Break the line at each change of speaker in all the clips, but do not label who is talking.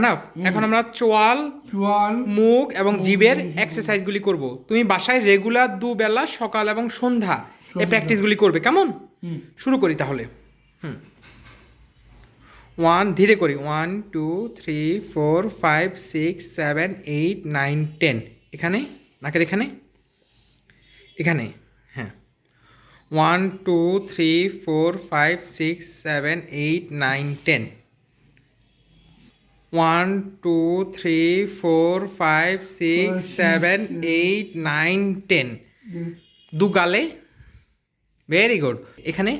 আনাফ mm. এখন আমরা চোয়াল চোয়াল মুখ এবং জীবের এক্সারসাইজগুলি করব তুমি বাসায় রেগুলার দুবেলা সকাল এবং সন্ধ্যা এই প্র্যাকটিসগুলি করবে কেমন শুরু করি তাহলে হুম ওয়ান ধীরে করি one two three four five six seven eight nine ten এখানে নাকের এখানে এখানে হ্যাঁ one two three four five six seven eight nine ten one two three four five six seven eight nine ten দু গালে very good এখানে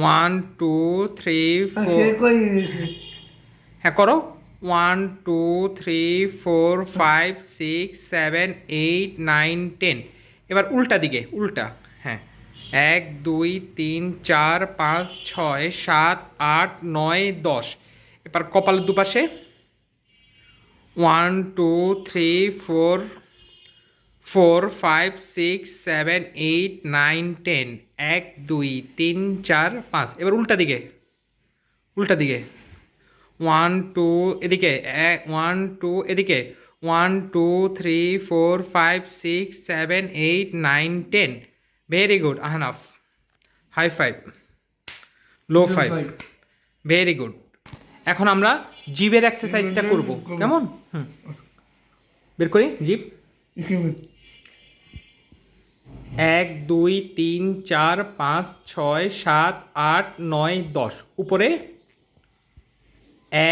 one two three four হ্যাঁ করো one two three four five six seven eight nine ten এবার উল্টা দিকে উল্টা হ্যাঁ এক দুই তিন চার পাঁচ ছয় সাত আট নয় দশ এবার কপালের দুপাশে one two three four four five six seven eight nine ten এক দুই তিন চার পাঁচ এবার উল্টা দিকে উল্টা দিকে ওয়ান টু এদিকে ওয়ান টু এদিকে one two three four five six seven eight nine ten very good ah high five low five very good এখন আমরা জিভের এক্সারসাইজটা করব কেমন হুম বের করি জিভ এক দুই তিন চার পাঁচ ছয় সাত আট নয় দশ উপরে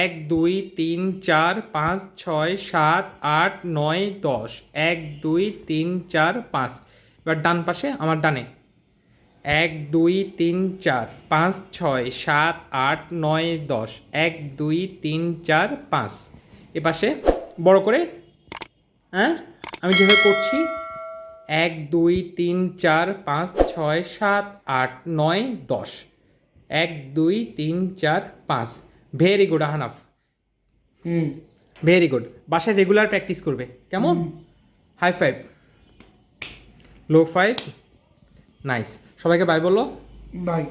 এক দুই তিন চার পাঁচ ছয় সাত আট নয় দশ এক দুই তিন চার পাঁচ এবার ডান পাশে আমার ডানে এক দুই তিন চার পাঁচ ছয় সাত আট নয় দশ এক দুই তিন চার পাঁচ এপাশে বড় করে হ্যাঁ আমি যেভাবে করছি এক দুই তিন চার পাঁচ ছয় সাত আট নয় দশ এক দুই তিন চার পাঁচ ভেরি গুড আহানাফ হুম ভেরি গুড বাসায় রেগুলার প্র্যাকটিস করবে কেমন high five low five nice সবাইকে বাই বলো
বাই